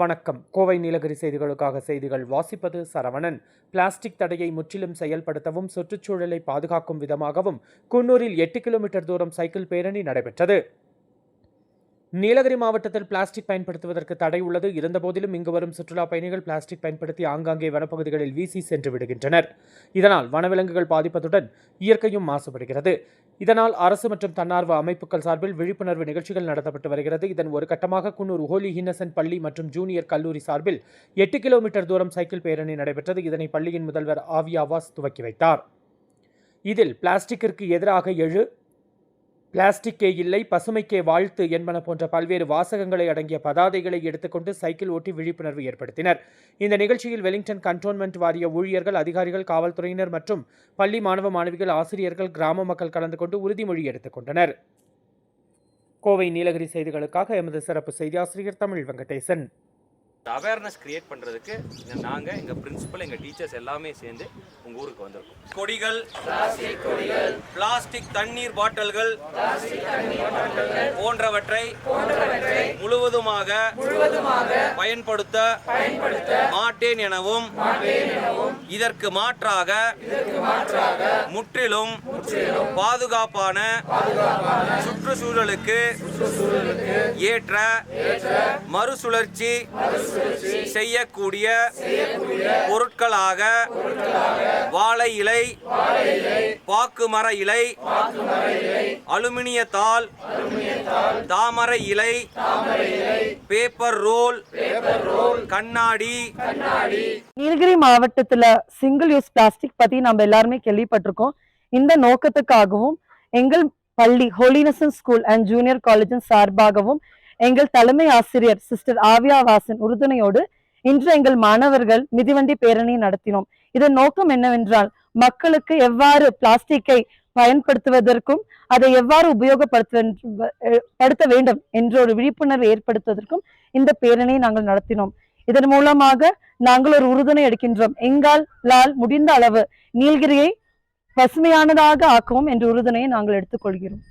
வணக்கம். கோவை நீலகிரி செய்திகளுக்காக செய்திகள் வாசிப்பது சரவணன். பிளாஸ்டிக் தடையை முற்றிலும் செயல்படுத்தவும் சுற்றுச்சூழலை பாதுகாக்கும் விதமாகவும் குன்னூரில் எட்டு கிலோமீட்டர் தூரம் சைக்கிள் பேரணி நடைபெற்றது. நீலகிரி மாவட்டத்தில் பிளாஸ்டிக் பயன்படுத்துவதற்கு தடை உள்ளது. இருந்தபோதிலும் இங்கு வரும் சுற்றுலா பயணிகள் பிளாஸ்டிக் பயன்படுத்தி ஆங்காங்கே வனப்பகுதிகளில் வீசி சென்று விடுகின்றனர். இதனால் வனவிலங்குகள் பாதிப்பதுடன் இயற்கையும் மாசுபடுகிறது. இதனால் அரசு மற்றும் தன்னார்வ அமைப்புகள் சார்பில் விழிப்புணர்வு நிகழ்ச்சிகள் நடத்தப்பட்டு வருகிறது. இதன் ஒரு கட்டமாக குன்னூர் ஹோலி இன்னசென்ட் பள்ளி மற்றும் ஜூனியர் கல்லூரி சார்பில் எட்டு கிலோமீட்டர் தூரம் சைக்கிள் பேரணி நடைபெற்றது. இதனை பள்ளியின் முதல்வர் ஆவியாவாஸ் துவக்கி வைத்தார். இதில் பிளாஸ்டிக்கிற்கு எதிராக எழு பிளாஸ்டிக்கே இல்லை பசுமைக்கே வாழ்த்து என்பன போன்ற பல்வேறு வாசகங்களை அடங்கிய பதாதைகளை எடுத்துக்கொண்டு சைக்கிள் ஓட்டி விழிப்புணர்வு ஏற்படுத்தினர். இந்த நிகழ்ச்சியில் வெலிங்டன் கண்டோன்மெண்ட் வாரிய ஊழியர்கள் அதிகாரிகள் காவல்துறையினர் மற்றும் பள்ளி மாணவ மாணவிகள் ஆசிரியர்கள் கிராம மக்கள் கலந்து கொண்டு உறுதிமொழி எடுத்துக்கொண்டனர். கோவை நீலகிரி செய்திகளுக்காக எமது சிறப்பு செய்தியாசிரியர் தமிழ் வெங்கடேசன். அவேர்னஸ் கிரியேட் பண்ணுறதுக்கு நாங்கள் எங்கள் பிரின்சிபல் எங்கள் டீச்சர்ஸ் எல்லாமே சேர்ந்து உங்கள் ஊருக்கு வந்திருக்கோம். கொடிகள் பிளாஸ்டிக் தண்ணீர் பாட்டில்கள் போன்றவற்றை முழுவதுமாக பயன்படுத்த மாட்டேன் எனவும் இதற்கு மாற்றாக முற்றிலும் பாதுகாப்பான சுற்றுச்சூழலுக்கு ஏற்ற மறுசுழற்சி செய்யக்கூடிய பொருட்களாக வாழை இலை பாக்குமர இலை அலுமினியத்தால் தாமரை இலை பேப்பர் ரோல் கண்ணாடி. நீலகிரி மாவட்டத்துல சிங்கிள் யூஸ் பிளாஸ்டிக் பத்தி நம்ம எல்லாருமே கேள்விப்பட்டிருக்கோம். இந்த நோக்கத்துக்காகவும் எங்கள் பள்ளி ஹோலினசன் ஸ்கூல் அண்ட் ஜூனியர் காலேஜின் சார்பாகவும் எங்கள் தலைமை ஆசிரியர் சிஸ்டர் ஆவியா வாசன் உறுதுணையோடு இன்று எங்கள் மாணவர்கள் மிதிவண்டி பேரணி நடத்தினோம் இதன் நோக்கம் என்னவென்றால் மக்களுக்கு எவ்வாறு பிளாஸ்டிக்கை பயன்படுத்துவதற்கும் அதை எவ்வாறு உபயோகப்படுத்த படுத்த வேண்டும் என்ற ஒரு விழிப்புணர்வு ஏற்படுத்துவதற்கும் இந்த பேரணியை நாங்கள் நடத்தினோம் இதன் மூலமாக நாங்கள் ஒரு உறுதுணை எடுக்கின்றோம் எங்களால் முடிந்த அளவு நீலகிரியை பசுமையானதாக ஆக்கவும் என்ற உறுதுணையை நாங்கள் எடுத்துக்கொள்கிறோம்.